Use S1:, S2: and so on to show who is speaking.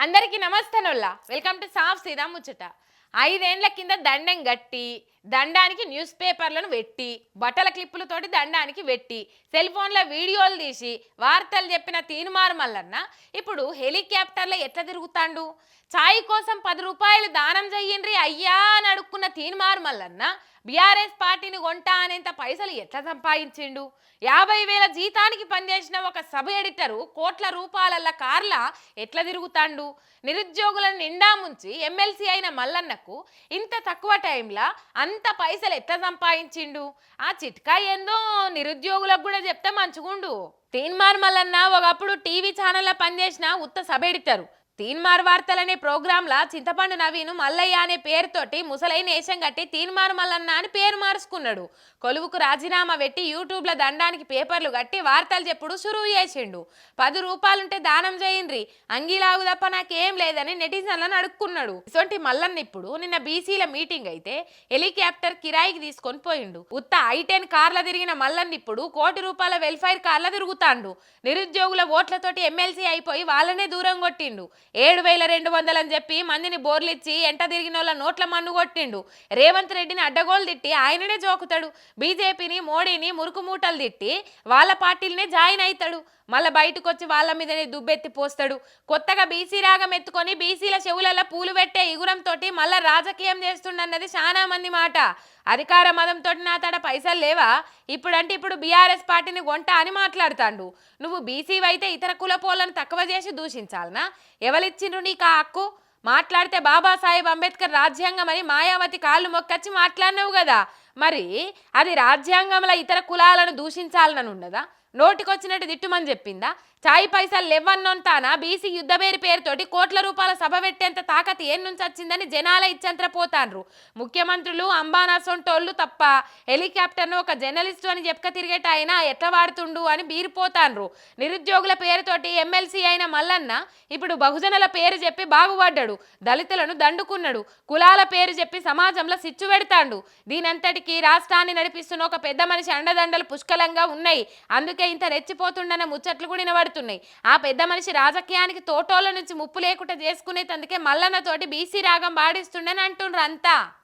S1: అందరికీ నమస్తేనొల్లా welcome to సాఫ్ సీదా ముచ్చట ఐదేండ్ల కింద దండం గట్టి దండానికి న్యూస్ పేపర్లను పెట్టి బట్టల క్లిప్పులతోటి దండానికి పెట్టి సెల్ ఫోన్ల వీడియోలు తీసి వార్తలు చెప్పిన తీనుమారు మల్లన్న ఇప్పుడు హెలికాప్టర్లో ఎట్లా తిరుగుతాండు? ఛాయ్ కోసం పది రూపాయలు దానం చెయ్యండి అయ్యా అని అడుక్కున్న తీనుమారు మల్లన్న బీఆర్ఎస్ పార్టీని కొంటా అనేంత పైసలు ఎట్లా సంపాదించిండు? యాభై వేల జీతానికి పనిచేసిన ఒక సబ్ ఎడిటరు కోట్ల రూపాయల కార్ల ఎట్లా తిరుగుతాండు? నిరుద్యోగులను నిండా ముంచి ఎమ్మెల్సీ అయిన మల్లన్నకు ఇంత తక్కువ టైంలో అంత పైసలు ఎట్లా సంపాదించిండు? ఆ చిట్కా ఏందో నిరుద్యోగులకు కూడా చెప్తే మంచుగుండు. తీన్మార్ మల్లన్న ఒకప్పుడు టీవీ ఛానల్లో పనిచేసిన ఉత్త సబ్ ఎడిటరు. తీన్మార్ వార్తలనే ప్రోగ్రాంలా చింతపండు నవీను మల్లయ్య అనే పేరుతోటి ముసలైన వేషం కట్టి తీన్మార్ మల్లన్న అని పేరు మార్చుకున్నాడు. కొలువుకు రాజీనామా పెట్టి యూట్యూబ్ల దండానికి పేపర్లు కట్టి వార్తలు చెప్పుడు సురువు చేసిండు. పది రూపాయలుంటే దానం చేయండ్రి. అంగీలాగు తప్ప నాకేం లేదని నెటిజన్లను అడుక్కున్నాడు ఇటువంటి మల్లన్న ఇప్పుడు నిన్న బీసీల మీటింగ్ అయితే హెలికాప్టర్ కిరాయికి తీసుకొని పోయిండు. ఉత్త ఐటెన్ కార్ల తిరిగిన మల్లన్న ఇప్పుడు కోటి రూపాయల వెల్ఫైర్ కార్ల తిరుగుతాండు. నిరుద్యోగుల ఓట్లతోటి ఎమ్మెల్సీ అయిపోయి వాళ్ళనే దూరం కొట్టిండు. ఏడు వేల రెండు వందలు అని చెప్పి మందిని బోర్లిచ్చి ఎంట తిరిగిన వాళ్ళ నోట్ల మన్ను కొట్టిండు. రేవంత్ రెడ్డిని అడ్డగోలు తిట్టి ఆయననే జోకుతాడు. బీజేపీని మోడీని మురుకు మూటలు తిట్టి వాళ్ళ పార్టీలనే జాయిన్ అవుతాడు మళ్ళీ బయటకు వచ్చి వాళ్ళ మీదనే దుబ్బెత్తి పోస్తాడు. కొత్తగా బీసీ రాగం ఎత్తుకొని బీసీల చెవులలో పూలు పెట్టే ఇగురంతో మళ్ళీ రాజకీయం చేస్తుండన్నది చాలా మంది మాట. అధికార మదంతో నా తడ పైసలు లేవా? ఇప్పుడంటే ఇప్పుడు బీఆర్ఎస్ పార్టీని గొంట అని మాట్లాడుతాండు. నువ్వు బీసీ అయితే ఇతర కులపోలను తక్కువ చేసి దూషించాలనా? ఎవరిచ్చిండ్రు నీకు ఆ హక్కు? మాట్లాడితే బాబాసాహెబ్ అంబేద్కర్ రాజ్యాంగం అని మాయావతి కాళ్ళు మొక్కచ్చి మాట్లాడినావు కదా. మరి అది రాజ్యాంగంలో ఇతర కులాలను దూషించాలనని ఉండదా నోటికొచ్చినట్టు తిట్టుమని చెప్పిందా? చాయ్ పైసలు లేవన్నొంతానా బీసీ యుద్ధ పేరుతోటి కోట్ల రూపాయల సభ పెట్టేంత తాకతి ఏం నుంచి వచ్చిందని జనాల ఇచ్చంత్ర పోతాండ్రు ముఖ్యమంత్రులు అంబానా సొంటోళ్ళు తప్ప హెలికాప్టర్ను ఒక జర్నలిస్టు అని చెప్పుక తిరిగేట ఆయన ఎట్లా వాడుతుండు అని బీరిపోతాండ్రు నిరుద్యోగుల పేరుతోటి ఎమ్మెల్సీ అయిన మల్లన్న ఇప్పుడు బహుజనుల పేరు చెప్పి బాగుపడ్డాడు. దళితులను దండుకున్నాడు. కులాల పేరు చెప్పి సమాజంలో సిచ్చు పెడతాండు. దీనంతటికీ రాష్ట్రాన్ని నడిపిస్తున్న ఒక పెద్ద మనిషి అండదండలు పుష్కలంగా ఉన్నాయి. అందుకే ఇంత రెచ్చిపోతుండన్న ముచ్చట్లు కూడా వినబడుతున్నాయి. ఆ పెద్ద మనిషి రాజకీయానికి తోటోళ్ళ నుంచి ముప్పు లేకుండా చేసుకునేందుకే మల్లన్న తోటి బీసీ రాగం పాడిస్తుండని అంటుండ్రు అంతా.